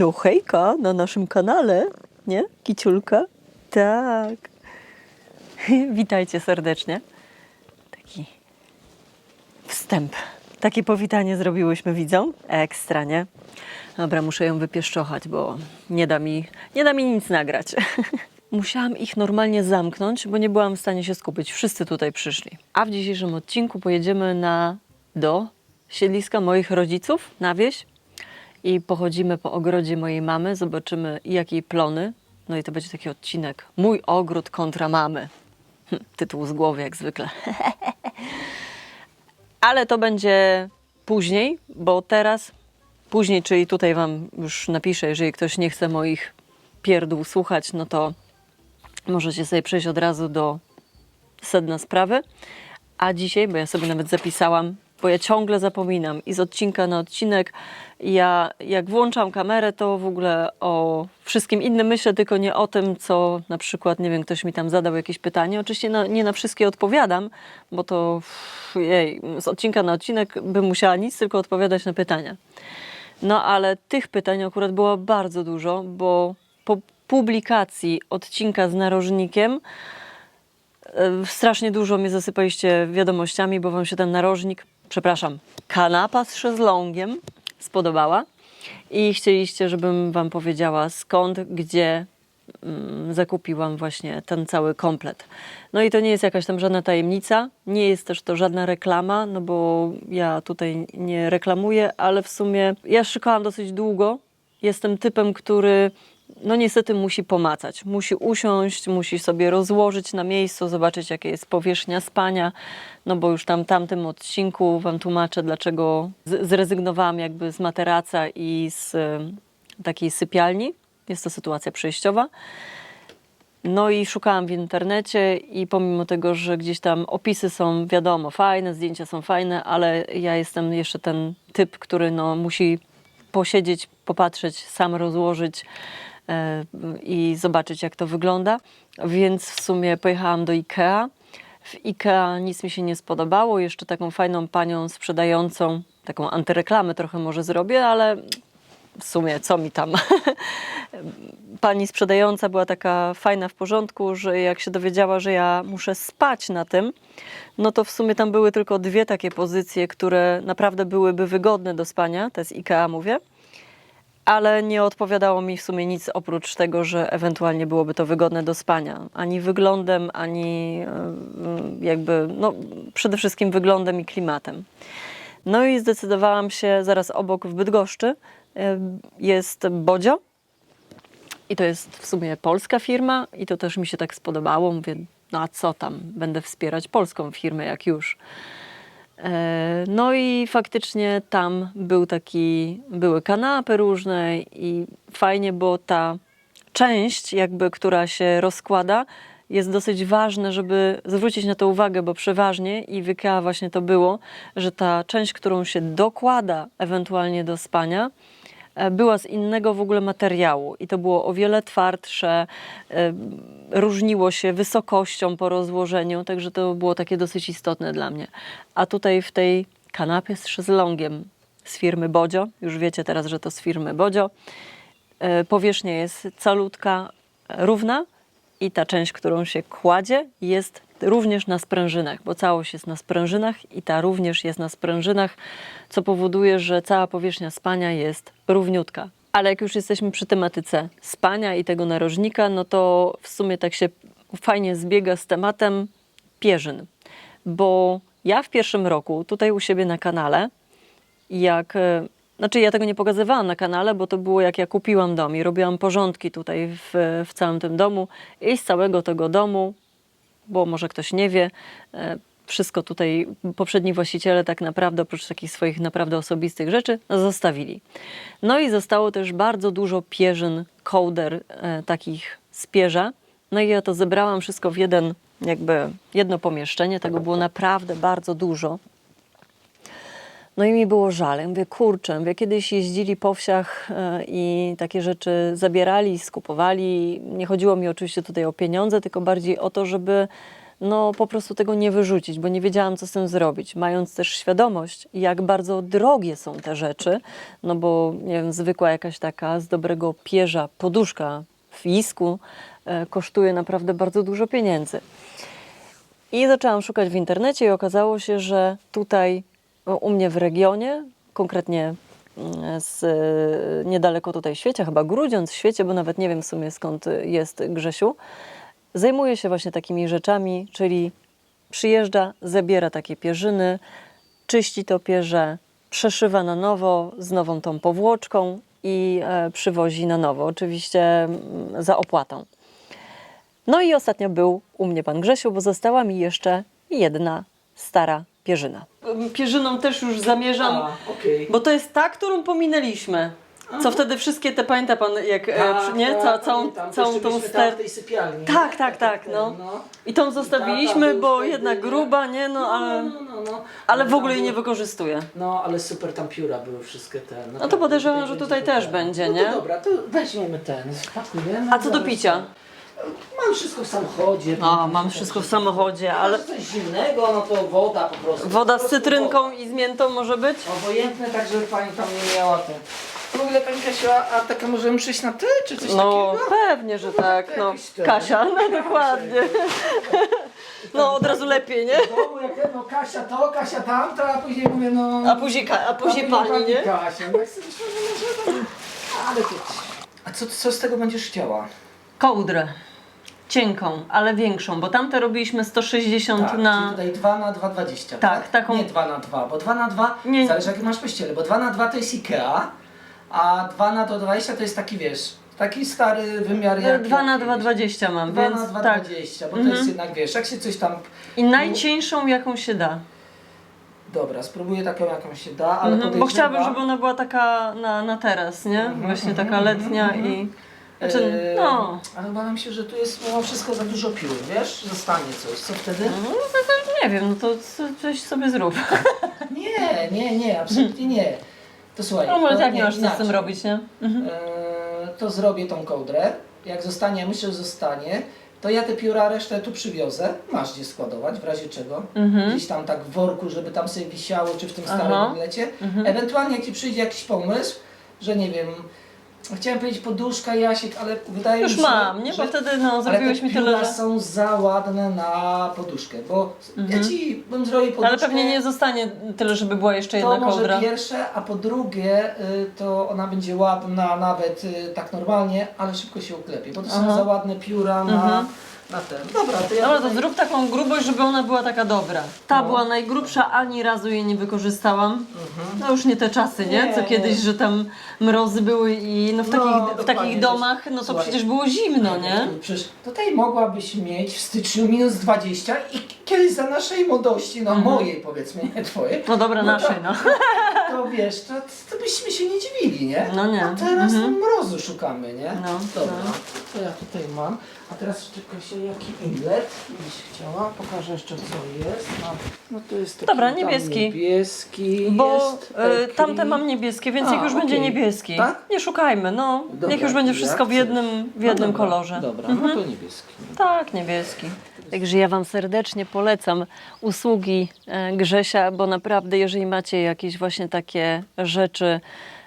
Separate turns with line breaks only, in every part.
No hejka, na naszym kanale, nie? Kiciulka? Tak. Witajcie serdecznie. Taki wstęp. Takie powitanie zrobiłyśmy widzom. Ekstra, nie? Dobra, muszę ją wypieszczochać, bo nie da mi, nie da mi nic nagrać. Musiałam ich normalnie zamknąć, bo nie byłam w stanie się skupić. Wszyscy tutaj przyszli. A w dzisiejszym odcinku pojedziemy na do siedliska moich rodziców na wieś i pochodzimy po ogrodzie mojej mamy, zobaczymy jakie plony. No i to będzie taki odcinek Mój ogród kontra mamy. Hm, Tytuł z głowy jak zwykle. Ale to będzie później, bo teraz, później, czyli tutaj Wam już napiszę, jeżeli ktoś nie chce moich pierdół słuchać, no to możecie sobie przejść od razu do sedna sprawy. A dzisiaj, bo ja sobie nawet zapisałam, bo ja ciągle zapominam i z odcinka na odcinek, ja jak włączam kamerę, to w ogóle o wszystkim innym myślę, tylko nie o tym, co na przykład, nie wiem, ktoś mi tam zadał jakieś pytanie. Oczywiście na, nie na wszystkie odpowiadam, bo to jej, z odcinka na odcinek bym musiała nic, tylko odpowiadać na pytania. No ale tych pytań akurat było bardzo dużo, bo po publikacji odcinka z narożnikiem e, strasznie dużo mnie zasypaliście wiadomościami, bo wam się ten narożnik, przepraszam, kanapa z szezlongiem spodobała i chcieliście, żebym wam powiedziała skąd, gdzie mm, zakupiłam właśnie ten cały komplet. No i to nie jest jakaś tam żadna tajemnica, nie jest też to żadna reklama, no bo ja tutaj nie reklamuję, ale w sumie ja szukałam dosyć długo. Jestem typem, który no niestety musi pomacać. Musi usiąść, musi sobie rozłożyć na miejscu, zobaczyć jaka jest powierzchnia spania, no bo już tam tamtym odcinku wam tłumaczę, dlaczego zrezygnowałam jakby z materaca i z takiej sypialni. Jest to sytuacja przejściowa. No i szukałam w internecie i pomimo tego, że gdzieś tam opisy są wiadomo fajne, zdjęcia są fajne, ale ja jestem jeszcze ten typ, który no musi posiedzieć, popatrzeć, sam rozłożyć i zobaczyć jak to wygląda. Więc w sumie pojechałam do Ikea. W Ikea nic mi się nie spodobało. Jeszcze taką fajną panią sprzedającą, taką antyreklamę trochę może zrobię, ale w sumie co mi tam. Pani sprzedająca była taka fajna w porządku, że jak się dowiedziała, że ja muszę spać na tym, no to w sumie tam były tylko dwie takie pozycje, które naprawdę byłyby wygodne do spania, to jest IKEA mówię, ale nie odpowiadało mi w sumie nic oprócz tego, że ewentualnie byłoby to wygodne do spania. Ani wyglądem, ani e, jakby, no przede wszystkim wyglądem i klimatem. No i zdecydowałam się zaraz obok w Bydgoszczy e, jest Bodzio. I to jest w sumie polska firma i to też mi się tak spodobało. Mówię, no a co tam, będę wspierać polską firmę jak już. E, No i faktycznie tam był taki, były kanapy różne i fajnie, bo ta część jakby, która się rozkłada, jest dosyć ważne, żeby zwrócić na to uwagę, bo przeważnie i w właśnie to było, że ta część, którą się dokłada ewentualnie do spania, była z innego w ogóle materiału i to było o wiele twardsze, e, różniło się wysokością po rozłożeniu, także to było takie dosyć istotne dla mnie. A tutaj w tej kanapie z szezlongiem z firmy Bodzio, już wiecie teraz, że to z firmy Bodzio, e, powierzchnia jest calutka, e, równa i ta część, którą się kładzie jest również na sprężynach, bo całość jest na sprężynach i ta również jest na sprężynach, co powoduje, że cała powierzchnia spania jest równiutka. Ale jak już jesteśmy przy tematyce spania i tego narożnika, no to w sumie tak się fajnie zbiega z tematem pierzyn, bo ja w pierwszym roku tutaj u siebie na kanale jak. e, Znaczy, ja tego nie pokazywałam na kanale, bo to było jak ja kupiłam dom i robiłam porządki tutaj w, w całym tym domu i z całego tego domu, bo może ktoś nie wie, e, wszystko tutaj poprzedni właściciele tak naprawdę, oprócz takich swoich naprawdę osobistych rzeczy, zostawili. No i zostało też bardzo dużo pierzyn, kołder e, takich z pierza. No i ja to zebrałam wszystko w jeden, jakby jedno pomieszczenie. Tego było naprawdę bardzo dużo. No i mi było żal. Ja mówię, kurczę, mówię, kiedyś jeździli po wsiach e, i takie rzeczy zabierali, skupowali. Nie chodziło mi oczywiście tutaj o pieniądze, tylko bardziej o to, żeby no po prostu tego nie wyrzucić, bo nie wiedziałam, co z tym zrobić. Mając też świadomość, jak bardzo drogie są te rzeczy, no bo nie wiem, zwykła jakaś taka z dobrego pierza poduszka w isku e, kosztuje naprawdę bardzo dużo pieniędzy. I zaczęłam szukać w internecie i okazało się, że tutaj u mnie w regionie, konkretnie mm, z, e, niedaleko tutaj świecie, chyba Grudziądz w świecie, bo nawet nie wiem w sumie skąd jest Grzesiu, zajmuje się właśnie takimi rzeczami, czyli przyjeżdża, zabiera takie pierzyny, czyści to pierze, przeszywa na nowo z nową tą powłoczką i e, przywozi na nowo, oczywiście mm, za opłatą. No i ostatnio był u mnie pan Grzesiu, bo została mi jeszcze jedna stara pierzyna. Pierzyną też już zamierzam,
A, okej.
bo to jest ta, którą pominęliśmy. Co wtedy wszystkie te, pamięta pan, jak e,
Tak,
nie? Ca, całą,
pamiętam.
całą tą ster...
tam w tej sypialni.
Tak, tak, tak, no.
no.
I tą zostawiliśmy,
Tata
bo
był
jedna
wtedy,
gruba, nie? No ale,
No, no, no, no.
ale w ogóle jej nie wykorzystuję.
No, ale super tam pióra były wszystkie te.
No to podejrzewam, że tutaj też będzie,
no
nie?
To dobra, to weźmiemy ten.
A co do picia?
Mam wszystko w samochodzie.
A, mam wszystko w samochodzie, ale
Ale coś zimnego, no to woda po prostu.
woda
Po
z
prostu
cytrynką i z miętą może być?
woda. Obojętne, tak żeby pani tam nie miała ten. W ogóle pani Kasiu, a a taka możemy przyjść na ty, czy coś
No
takiego?
pewnie, że tak, no.
jakiś ten.
Kasia, no dokładnie. No od razu lepiej, nie?
W domu, jak no Kasia to, Kasia tamto, a później mówię no...
A później, ka- a później pani, nie?
Kasia, no jak sobie myślę, że to- Ale to... A co, co z tego będziesz chciała?
Kołdrę. Cienką, ale większą, bo tamte robiliśmy 160
Tak, czyli
na...
tutaj 2 na 2,20,
Tak, taką-
Nie 2 na 2, bo 2 na 2,
Nie.
zależy jakie masz pościele, bo 2 na 2 to jest Ikea, a 2 na 20 to jest taki, wiesz, taki stary wymiar jak...
2 na
jak
2,20 mam,
2
więc
na 2,20,
tak.
bo to
Mhm.
jest jednak, wiesz, jak się coś tam...
I najcieńszą jaką się da.
Dobra, spróbuję taką jaką się da, ale
Mhm, bo
podejrzewam...
chciałabym, żeby ona była taka na, na teraz, nie?
Mhm,
Właśnie
mhm,
taka letnia
mhm,
i... Znaczy, no...
Ale obawiam się, że tu jest mimo wszystko za dużo piór, wiesz? Zostanie coś. Co wtedy?
No to, to nie wiem, no to co- coś sobie zrób.
Nie, nie, nie, absolutnie nie. To słuchaj.
No może
to
jak nie masz co z
inaczej.
tym robić, nie? Mhm.
Eee, to zrobię tą kołdrę. Jak zostanie, myślę, że zostanie, to ja te pióra resztę tu przywiozę. Masz gdzie składować, w razie czego.
Mhm.
Gdzieś tam tak w worku, żeby tam sobie wisiało, czy w tym
Aha.
starym bilecie.
Mhm.
Ewentualnie jak Ci przyjdzie jakiś pomysł, że nie wiem, chciałem powiedzieć poduszka, Jasiek, ale wydaje
Już
mi się,
mam, nie?
że
Bo wtedy no,
ale
zrobiłeś
te
mi
pióra
tyle, że...
są za ładne na poduszkę, bo ja ci bym zrobił poduszkę.
Ale pewnie nie zostanie tyle, żeby była jeszcze
to
jedna
może
kołdra.
pierwsze, a po drugie y, to ona będzie ładna nawet y, tak normalnie, ale szybko się uklepie, bo to są
Aha.
za ładne pióra na,
Mhm.
Na ten. Dobra, to ja
Dobra, to
tutaj-
zrób taką grubość, żeby ona była taka dobra. Ta
No.
była najgrubsza, ani razu jej nie wykorzystałam.
Mhm.
No już nie te czasy, nie?
Nie,
Co
nie.
kiedyś, że tam mrozy były i no w
No,
takich, w
dokładnie,
takich domach, no to
Słuchaj.
przecież było zimno, nie?
Przecież tutaj mogłabyś mieć w styczniu minus 20 i kiedyś za naszej młodości, no
Mhm.
mojej powiedzmy, nie twojej,
No dobra,
No
naszej, no.
to wiesz, to, to byśmy się nie dziwili, nie?
No nie.
A teraz
Mhm.
mrozu szukamy, nie?
No,
Dobra,
no.
to ja tutaj mam. A teraz czeka się jaki inlet byś chciała. Pokażę jeszcze co jest. A, no to jest taki
Dobra,
tam
niebieski.
niebieski
Bo
jest. ekri.
tamte mam niebieskie, więc
A,
jak już będzie
okej.
niebieski,
Tak?
nie szukajmy, no.
Dobra,
Niech już będzie
jak
wszystko w
chcesz.
jednym, w
No
jednym
dobra,
kolorze.
Dobra,
Mhm.
no to niebieski.
Tak, niebieski. Także ja Wam serdecznie polecam usługi e, Grzesia, bo naprawdę, jeżeli macie jakieś właśnie takie rzeczy,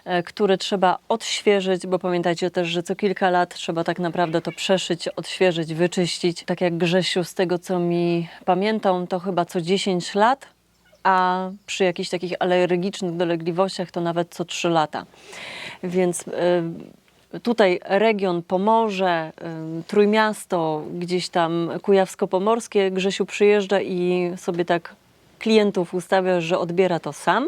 e, które trzeba odświeżyć, bo pamiętajcie też, że co kilka lat trzeba tak naprawdę to przeszyć, odświeżyć, wyczyścić. Tak jak Grzesiu, z tego co mi pamiętam, to chyba co 10 lat, a przy jakichś takich alergicznych dolegliwościach to nawet co 3 lata. Więc y, tutaj region Pomorze, y, Trójmiasto, gdzieś tam Kujawsko-Pomorskie, Grzesiu przyjeżdża i sobie tak klientów ustawia, że odbiera to sam.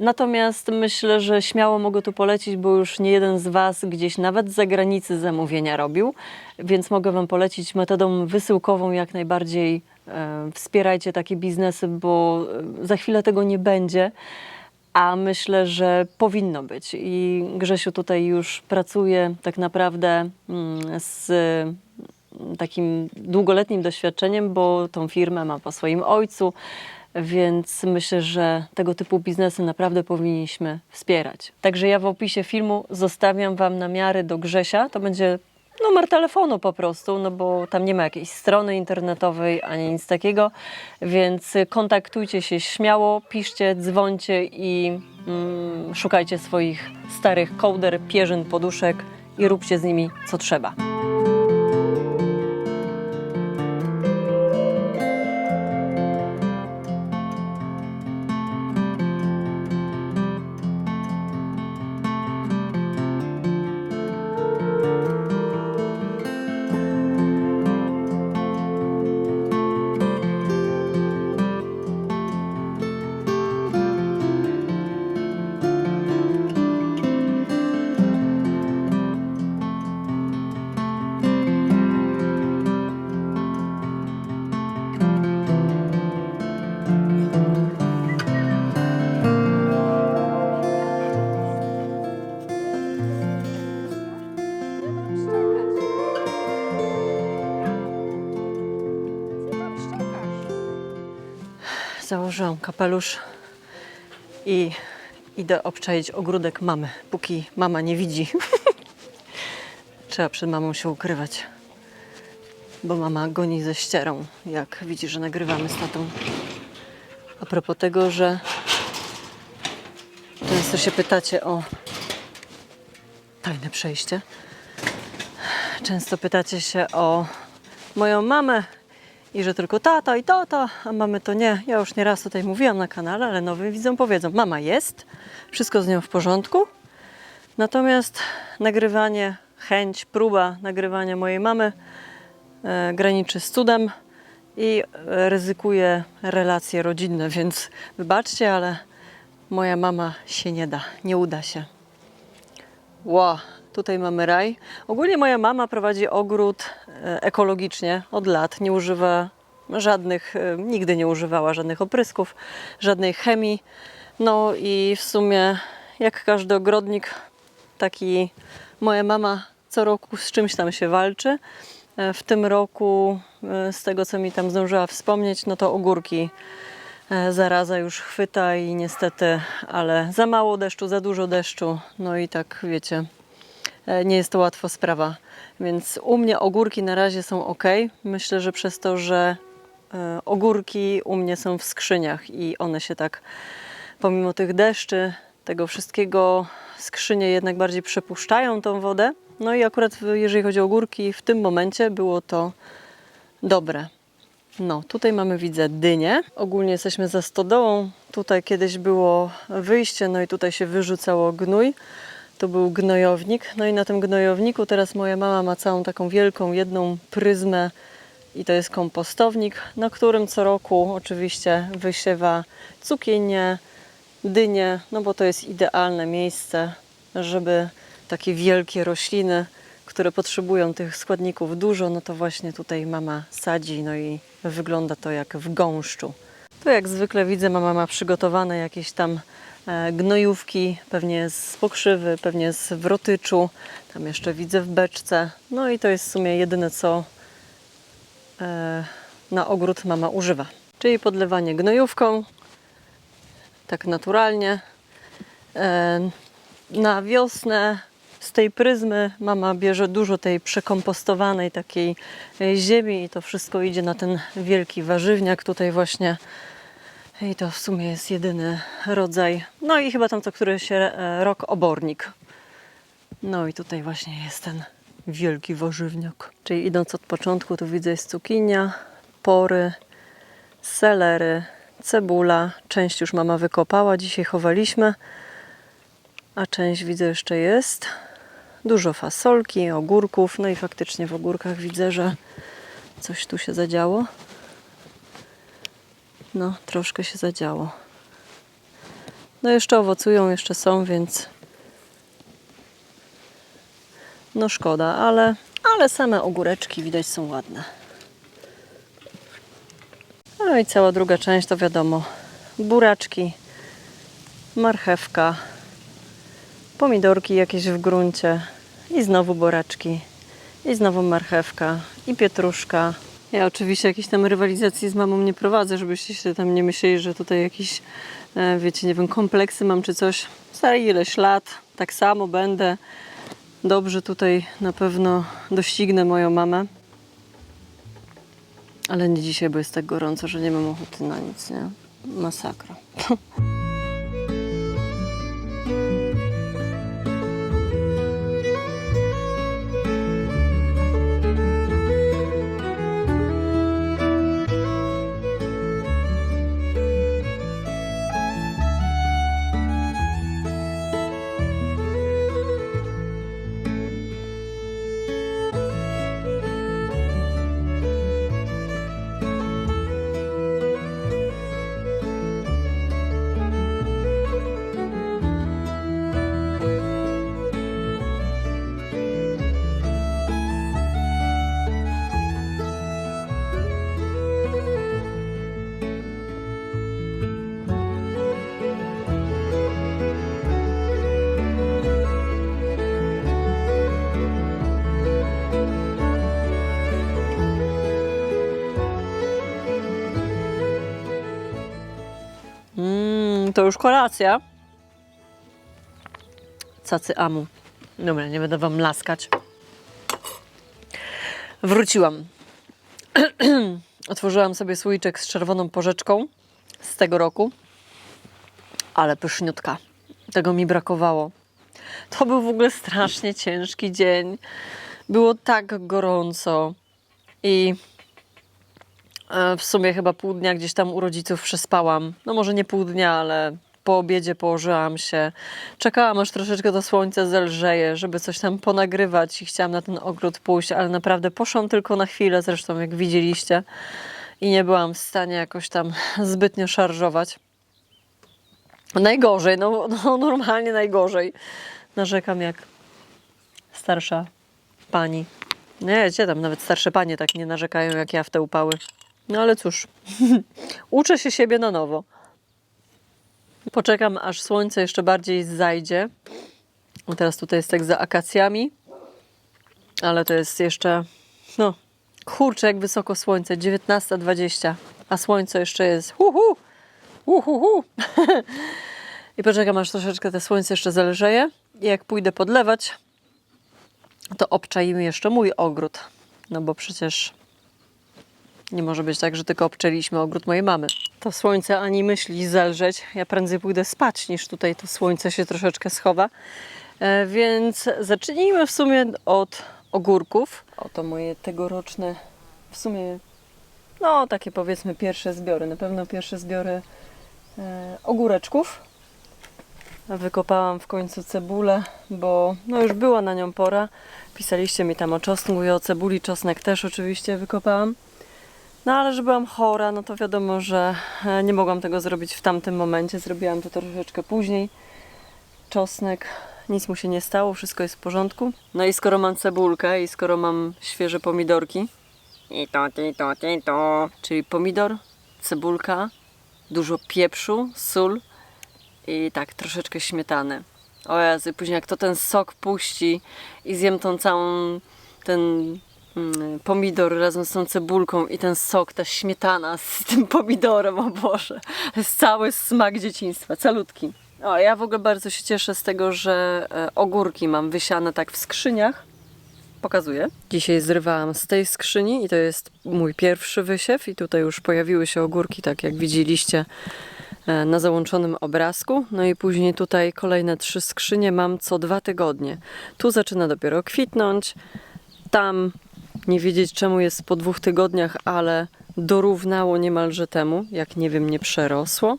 Natomiast myślę, że śmiało mogę tu polecić, bo już nie jeden z Was gdzieś nawet z zagranicy zamówienia robił, więc mogę Wam polecić metodą wysyłkową jak najbardziej. E, wspierajcie takie biznesy, bo e, za chwilę tego nie będzie, a myślę, że powinno być. I Grzesiu tutaj już pracuje tak naprawdę mm, z mm, takim długoletnim doświadczeniem, bo tą firmę ma po swoim ojcu. Więc myślę, że tego typu biznesy naprawdę powinniśmy wspierać. Także ja w opisie filmu zostawiam Wam namiary do Grzesia. To będzie numer telefonu po prostu, no bo tam nie ma jakiejś strony internetowej ani nic takiego, więc kontaktujcie się śmiało, piszcie, dzwońcie i mm, szukajcie swoich starych kołder, pierzyn, poduszek i róbcie z nimi co trzeba. Założyłam kapelusz i idę obczaić ogródek mamy, póki mama nie widzi. Trzeba przed mamą się ukrywać, bo mama goni ze ścierą, jak widzi, że nagrywamy z tatą. A propos tego, że często się pytacie o tajne przejście. Często pytacie się o moją mamę i że tylko tata i tata, a mamy to nie. Ja już nieraz tutaj mówiłam na kanale, ale nowi widzą powiedzą, mama jest, wszystko z nią w porządku. Natomiast nagrywanie, chęć, próba nagrywania mojej mamy e, graniczy z cudem i e, ryzykuje relacje rodzinne, więc wybaczcie, ale moja mama się nie da, nie uda się. Ła, tutaj mamy raj. Ogólnie moja mama prowadzi ogród e, ekologicznie od lat. Nie używa żadnych, e, nigdy nie używała żadnych oprysków, żadnej chemii. No i w sumie, jak każdy ogrodnik, taki moja mama co roku z czymś tam się walczy. E, W tym roku, z tego co mi tam zdążyła wspomnieć, no to ogórki zaraza już chwyta i niestety, ale za mało deszczu, za dużo deszczu, no i tak wiecie, nie jest to łatwa sprawa. Więc u mnie ogórki na razie są ok. Myślę, że przez to, że e, ogórki u mnie są w skrzyniach i one się tak, pomimo tych deszczy, tego wszystkiego, skrzynie jednak bardziej przepuszczają tą wodę. No i akurat jeżeli chodzi o ogórki, w tym momencie było to dobre. No, tutaj mamy, widzę, dynię. Ogólnie jesteśmy za stodołą. Tutaj kiedyś było wyjście, no i tutaj się wyrzucało gnój. To był gnojownik. No i na tym gnojowniku teraz moja mama ma całą taką wielką, jedną pryzmę i to jest kompostownik, na którym co roku oczywiście wysiewa cukinie, dynie, no bo to jest idealne miejsce, żeby takie wielkie rośliny, które potrzebują tych składników dużo, no to właśnie tutaj mama sadzi, no i wygląda to jak w gąszczu. Tu jak zwykle widzę, mama ma przygotowane jakieś tam gnojówki, pewnie z pokrzywy, pewnie z wrotyczu, tam jeszcze widzę w beczce. No i to jest w sumie jedyne, co e, na ogród mama używa. Czyli podlewanie gnojówką, tak naturalnie. E, Na wiosnę z tej pryzmy mama bierze dużo tej przekompostowanej takiej e, ziemi i to wszystko idzie na ten wielki warzywniak tutaj właśnie. I to w sumie jest jedyny rodzaj. No i chyba tam co któryś e, rok obornik. No i tutaj właśnie jest ten wielki warzywniak. Czyli idąc od początku, tu widzę jest cukinia, pory, selery, cebula. Część już mama wykopała, dzisiaj chowaliśmy, a część widzę jeszcze jest. Dużo fasolki, ogórków. No i faktycznie w ogórkach widzę, że coś tu się zadziało. No, troszkę się zadziało. No jeszcze owocują, jeszcze są, więc no szkoda, ale, ale same ogóreczki widać są ładne. No i cała druga część to wiadomo, buraczki, marchewka, pomidorki jakieś w gruncie i znowu boraczki i znowu marchewka i pietruszka. Ja oczywiście jakiejś tam rywalizacji z mamą nie prowadzę, żebyście się tam nie myśleli, że tutaj jakieś, e, wiecie, nie wiem, kompleksy mam czy coś. Stary ileś lat, tak samo będę. Dobrze tutaj na pewno doścignę moją mamę. Ale nie dzisiaj, bo jest tak gorąco, że nie mam ochoty na nic, nie? Masakra. to już kolacja. Cacy amu. Dobra, nie będę wam laskać. Wróciłam. Otworzyłam sobie słoiczek z czerwoną porzeczką z tego roku. Ale pyszniutka. Tego mi brakowało. To był w ogóle strasznie ciężki dzień. Było tak gorąco. I W sumie chyba pół dnia gdzieś tam u rodziców przespałam. No może nie pół dnia, ale po obiedzie położyłam się. Czekałam aż troszeczkę to słońce zelżeje, żeby coś tam ponagrywać i chciałam na ten ogród pójść, ale naprawdę poszłam tylko na chwilę, zresztą jak widzieliście. I nie byłam w stanie jakoś tam zbytnio szarżować. Najgorzej, no, no normalnie najgorzej. Narzekam jak starsza pani. Nie, gdzie tam nawet starsze panie tak nie narzekają jak ja w te upały. No ale cóż, uczę się siebie na nowo. Poczekam, aż słońce jeszcze bardziej zajdzie. Teraz tutaj jest tak za akacjami, ale to jest jeszcze, no, kurczę, jak wysoko słońce, 19.20, a słońce jeszcze jest, hu, hu, hu, hu, hu. I poczekam, aż troszeczkę te słońce jeszcze zależeje. I jak pójdę podlewać, to obczaimy jeszcze mój ogród. No bo przecież nie może być tak, że tylko obczęliśmy ogród mojej mamy. To słońce ani myśli zelżeć. Ja prędzej pójdę spać, niż tutaj to słońce się troszeczkę schowa. E, więc zacznijmy w sumie od ogórków. Oto moje tegoroczne, w sumie, no takie powiedzmy pierwsze zbiory. Na pewno pierwsze zbiory e, ogóreczków. Wykopałam w końcu cebulę, bo no już była na nią pora. Pisaliście mi tam o czosnku i o cebuli. Czosnek też oczywiście wykopałam. No ale że byłam chora, no to wiadomo, że e, nie mogłam tego zrobić w tamtym momencie. Zrobiłam to troszeczkę później. Czosnek, nic mu się nie stało, wszystko jest w porządku. No i skoro mam cebulkę i skoro mam świeże pomidorki, i to, i to, i to, czyli pomidor, cebulka, dużo pieprzu, sól i tak troszeczkę śmietany. O i później jak to ten sok puści i zjem tą całą, ten pomidor razem z tą cebulką i ten sok, ta śmietana z tym pomidorem, o Boże. To jest cały smak dzieciństwa, calutki. O, ja w ogóle bardzo się cieszę z tego, że e, ogórki mam wysiane tak w skrzyniach. Pokazuję. Dzisiaj zrywałam z tej skrzyni i to jest mój pierwszy wysiew i tutaj już pojawiły się ogórki, tak jak widzieliście e, na załączonym obrazku. No i później tutaj kolejne trzy skrzynie mam co dwa tygodnie. Tu zaczyna dopiero kwitnąć, tam nie wiedzieć czemu jest po dwóch tygodniach, ale dorównało niemalże temu, jak nie wiem, nie przerosło.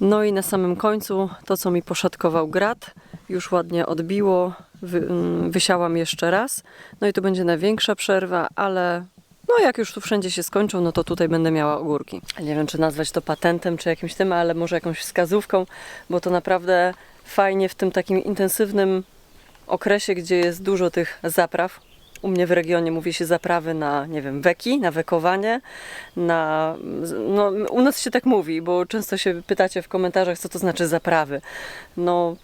No i na samym końcu to, co mi poszatkował grat, już ładnie odbiło. Wy, mm, wysiałam jeszcze raz. No i to będzie największa przerwa, ale no jak już tu wszędzie się skończą, no to tutaj będę miała ogórki. Nie wiem, czy nazwać to patentem, czy jakimś tym, ale może jakąś wskazówką, bo to naprawdę fajnie w tym takim intensywnym okresie, gdzie jest dużo tych zapraw. U mnie w regionie mówi się zaprawy na, nie wiem, weki, na wekowanie, na... No, u nas się tak mówi, bo często się pytacie w komentarzach, co to znaczy zaprawy. No,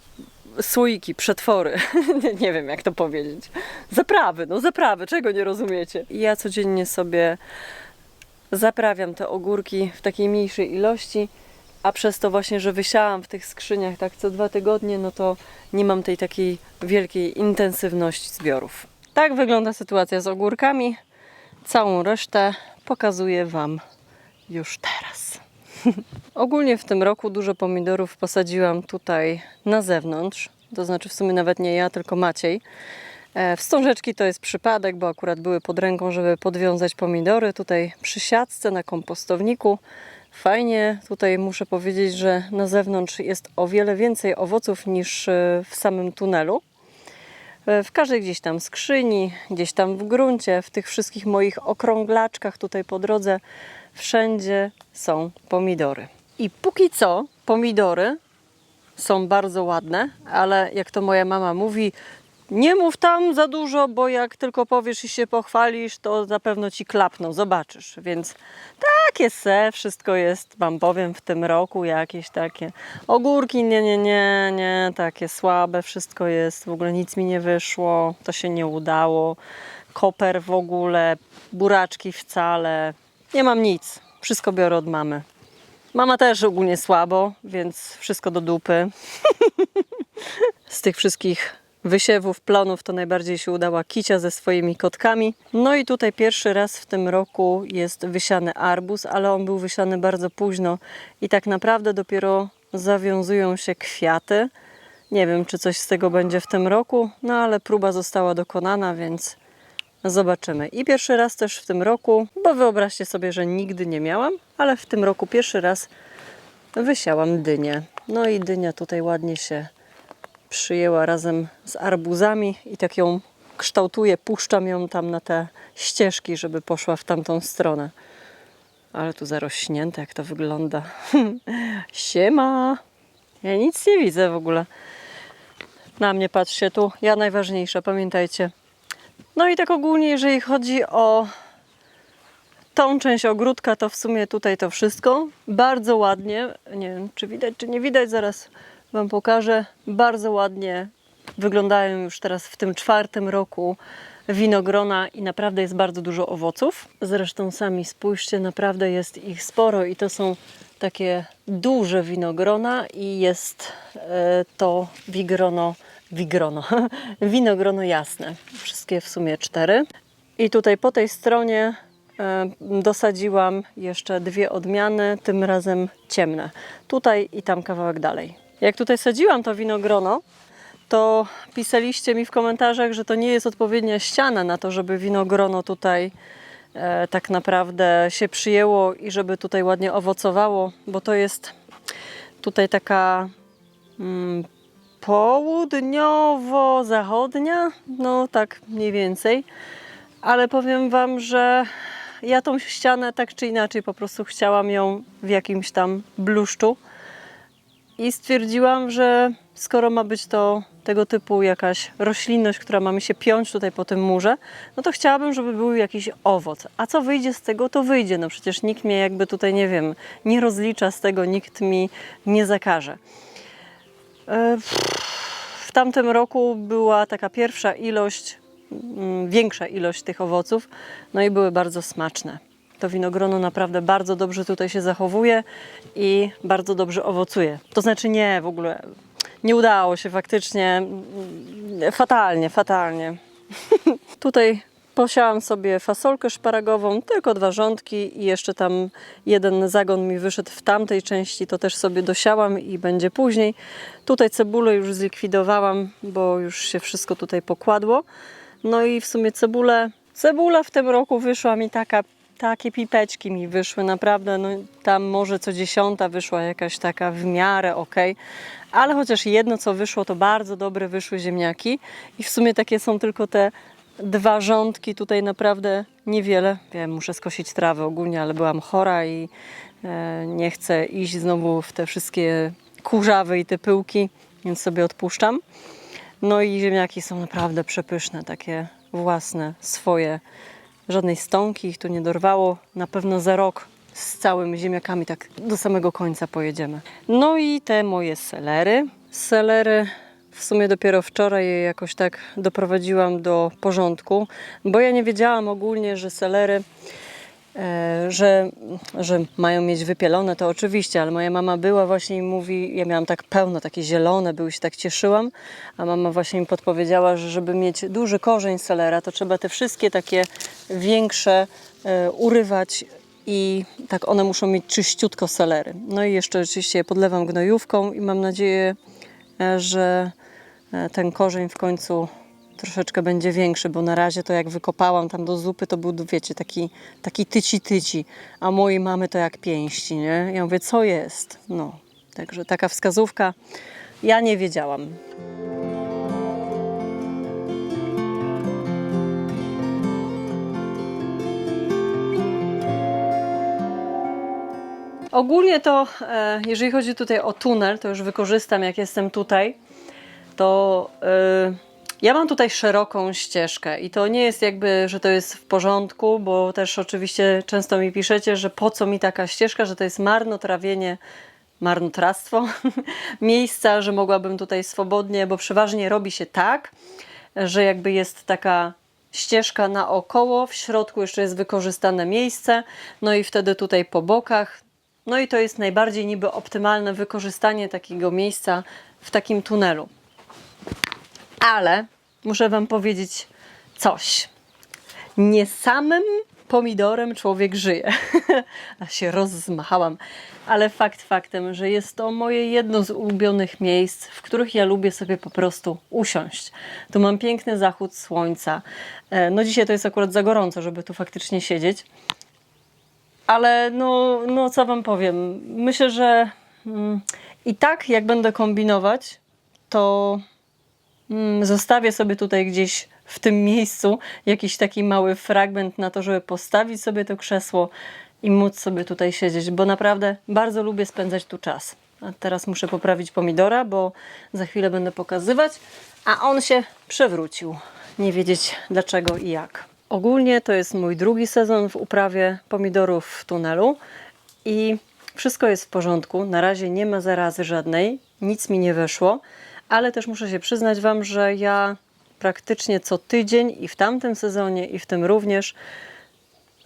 słoiki, przetwory, nie, wiem jak to powiedzieć. Zaprawy, no zaprawy, czego nie rozumiecie? Ja codziennie sobie zaprawiam te ogórki w takiej mniejszej ilości a przez to właśnie, że wysiałam w tych skrzyniach tak co dwa tygodnie, no to nie mam tej takiej wielkiej intensywności zbiorów. Tak wygląda sytuacja z ogórkami. Całą resztę pokazuję Wam już teraz. Ogólnie w tym roku dużo pomidorów posadziłam tutaj na zewnątrz. To znaczy w sumie nawet nie ja, tylko Maciej. E, Wstążeczki to jest przypadek, bo akurat były pod ręką, żeby podwiązać pomidory. Tutaj przy siatce na kompostowniku. Fajnie, tutaj muszę powiedzieć, że na zewnątrz jest o wiele więcej owoców niż e, w samym tunelu. E, W każdej gdzieś tam skrzyni, gdzieś tam w gruncie, w tych wszystkich moich okrąglaczkach tutaj po drodze, wszędzie są pomidory. I póki co pomidory są bardzo ładne, ale jak to moja mama mówi, nie mów tam za dużo, bo jak tylko powiesz i się pochwalisz, to na pewno ci klapną, zobaczysz. Więc takie se, wszystko jest, wam powiem, w tym roku jakieś takie ogórki, nie, nie, nie, nie, takie słabe, wszystko jest, w ogóle nic mi nie wyszło, to się nie udało. Koper w ogóle, buraczki wcale, nie mam nic, wszystko biorę od mamy. Mama też ogólnie słabo, więc wszystko do dupy. Z tych wszystkich wysiewów, plonów to najbardziej się udała Kicia ze swoimi kotkami. No i tutaj pierwszy raz w tym roku jest wysiany arbuz, ale on był wysiany bardzo późno i tak naprawdę dopiero zawiązują się kwiaty. Nie wiem, czy coś z tego będzie w tym roku, no ale próba została dokonana, więc zobaczymy. I pierwszy raz też w tym roku, bo wyobraźcie sobie, że nigdy nie miałam, ale w tym roku pierwszy raz wysiałam dynię. No i dynia tutaj ładnie się przyjęła razem z arbuzami i tak ją kształtuję, puszczam ją tam na te ścieżki, żeby poszła w tamtą stronę. Ale tu zarośnięte, jak to wygląda. Siema! Ja nic nie widzę w ogóle. Na mnie patrzcie tu, ja najważniejsza, pamiętajcie. No i tak ogólnie, jeżeli chodzi o tą część ogródka, to w sumie tutaj to wszystko. Bardzo ładnie, nie wiem czy widać, czy nie widać, zaraz Wam pokażę. Bardzo ładnie wyglądają już teraz w tym czwartym roku winogrona i naprawdę jest bardzo dużo owoców. Zresztą sami spójrzcie, naprawdę jest ich sporo i to są takie duże winogrona i jest e, to wigrono, wigrono, winogrono jasne. Wszystkie w sumie cztery. I tutaj po tej stronie e, dosadziłam jeszcze dwie odmiany, tym razem ciemne. Tutaj i tam kawałek dalej. Jak tutaj sadziłam to winogrono, to pisaliście mi w komentarzach, że to nie jest odpowiednia ściana na to, żeby winogrono tutaj e, tak naprawdę się przyjęło i żeby tutaj ładnie owocowało, bo to jest tutaj taka mm, południowo-zachodnia, no tak mniej więcej. Ale powiem Wam, że ja tą ścianę tak czy inaczej po prostu chciałam ją w jakimś tam bluszczu. I stwierdziłam, że skoro ma być to tego typu jakaś roślinność, która ma mi się piąć tutaj po tym murze, no to chciałabym, żeby był jakiś owoc. A co wyjdzie z tego, to wyjdzie. No przecież nikt mnie jakby tutaj, nie wiem, nie rozlicza z tego, nikt mi nie zakaże. E, W tamtym roku była taka pierwsza ilość, mm, większa ilość tych owoców, no i były bardzo smaczne. To winogrono naprawdę bardzo dobrze tutaj się zachowuje i bardzo dobrze owocuje. To znaczy nie, w ogóle nie udało się faktycznie, fatalnie, fatalnie. tutaj posiałam sobie fasolkę szparagową, tylko dwa rządki i jeszcze tam jeden zagon mi wyszedł w tamtej części, to też sobie dosiałam i będzie później. Tutaj cebulę już zlikwidowałam, bo już się wszystko tutaj pokładło. No i w sumie cebulę, cebula w tym roku wyszła mi taka, takie pipeczki mi wyszły naprawdę, no tam może co dziesiąta wyszła jakaś taka w miarę ok, ale chociaż jedno co wyszło, to bardzo dobre wyszły ziemniaki i w sumie takie są tylko te dwa rządki, tutaj naprawdę niewiele. Wiem, muszę skosić trawę ogólnie, ale byłam chora i e, nie chcę iść znowu w te wszystkie kurzawy i te pyłki, więc sobie odpuszczam. No i ziemniaki są naprawdę przepyszne, takie własne, swoje. Żadnej stąki ich tu nie dorwało. Na pewno za rok z całymi ziemniakami tak do samego końca pojedziemy. No i te moje selery. Selery w sumie dopiero wczoraj je jakoś tak doprowadziłam do porządku, bo ja nie wiedziałam ogólnie, że selery że, że mają mieć wypielone, to oczywiście, ale moja mama była właśnie i mówi, ja miałam tak pełno, takie zielone były, się tak cieszyłam, a mama właśnie mi podpowiedziała, że żeby mieć duży korzeń selera, to trzeba te wszystkie takie większe e, urywać i tak one muszą mieć czyściutko selery. No i jeszcze oczywiście je podlewam gnojówką i mam nadzieję, e, że e, ten korzeń w końcu troszeczkę będzie większy, bo na razie to jak wykopałam tam do zupy, to był, wiecie, taki, taki tyci-tyci, a mojej mamy to jak pięści, nie? Ja mówię, co jest? No, także taka wskazówka. Ja nie wiedziałam. Ogólnie to, e, jeżeli chodzi tutaj o tunel, to już wykorzystam, jak jestem tutaj, to e, ja mam tutaj szeroką ścieżkę i to nie jest jakby, że to jest w porządku, bo też oczywiście często mi piszecie, że po co mi taka ścieżka, że to jest marnotrawienie, marnotrawstwo miejsca, że mogłabym tutaj swobodnie, bo przeważnie robi się tak, że jakby jest taka ścieżka naokoło, w środku jeszcze jest wykorzystane miejsce, no i wtedy tutaj po bokach. No i to jest najbardziej niby optymalne wykorzystanie takiego miejsca w takim tunelu. Ale muszę Wam powiedzieć coś. Nie samym pomidorem człowiek żyje. A się rozmachałam. Ale fakt faktem, że jest to moje jedno z ulubionych miejsc, w których ja lubię sobie po prostu usiąść. Tu mam piękny zachód słońca. E, No dzisiaj to jest akurat za gorąco, żeby tu faktycznie siedzieć. Ale no, no co wam powiem? Myślę, że mm, i tak jak będę kombinować, to zostawię sobie tutaj gdzieś w tym miejscu jakiś taki mały fragment na to, żeby postawić sobie to krzesło i móc sobie tutaj siedzieć, bo naprawdę bardzo lubię spędzać tu czas. A teraz muszę poprawić pomidora, bo za chwilę będę pokazywać, a on się przewrócił. Nie wiedzieć dlaczego i jak. Ogólnie to jest mój drugi sezon w uprawie pomidorów w tunelu i wszystko jest w porządku. Na razie nie ma zarazy żadnej, nic mi nie weszło, ale też muszę się przyznać Wam, że ja praktycznie co tydzień i w tamtym sezonie, i w tym również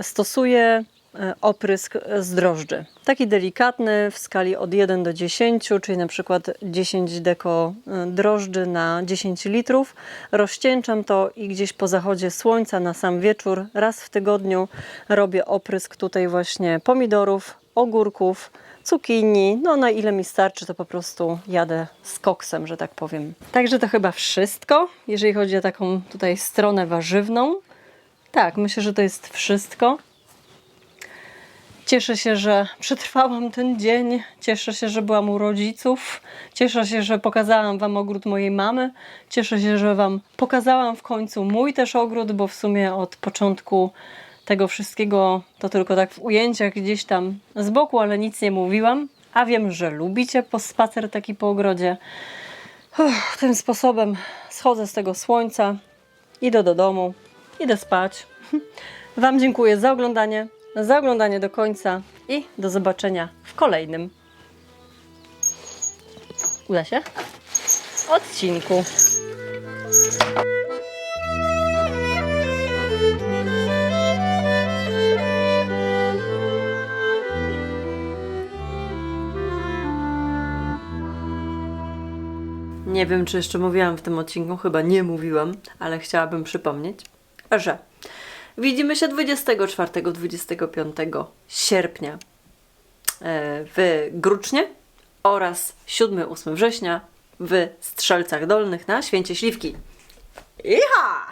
stosuję e, oprysk z drożdży. Taki delikatny w skali od 1 do 10, czyli na przykład 10 deko e, drożdży na 10 litrów. Rozcieńczam to i gdzieś po zachodzie słońca na sam wieczór, raz w tygodniu robię oprysk tutaj właśnie pomidorów, ogórków, cukinii. No na ile mi starczy, to po prostu jadę z koksem, że tak powiem. Także to chyba wszystko, jeżeli chodzi o taką tutaj stronę warzywną. Tak, myślę, że to jest wszystko. Cieszę się, że przetrwałam ten dzień. Cieszę się, że byłam u rodziców. Cieszę się, że pokazałam Wam ogród mojej mamy. Cieszę się, że Wam pokazałam w końcu mój też ogród, bo w sumie od początku tego wszystkiego to tylko tak w ujęciach gdzieś tam z boku, ale nic nie mówiłam. A wiem, że lubicie po spacer taki po ogrodzie. Uff, tym sposobem schodzę z tego słońca, idę do domu, idę spać. Wam dziękuję za oglądanie, za oglądanie do końca i do zobaczenia w kolejnym. Uda się? Odcinku. Nie wiem, czy jeszcze mówiłam w tym odcinku, chyba nie mówiłam, ale chciałabym przypomnieć, że widzimy się 24-25 sierpnia e, w Grucznie oraz 7-8 września w Strzelcach Dolnych na Święcie Śliwki. Iha!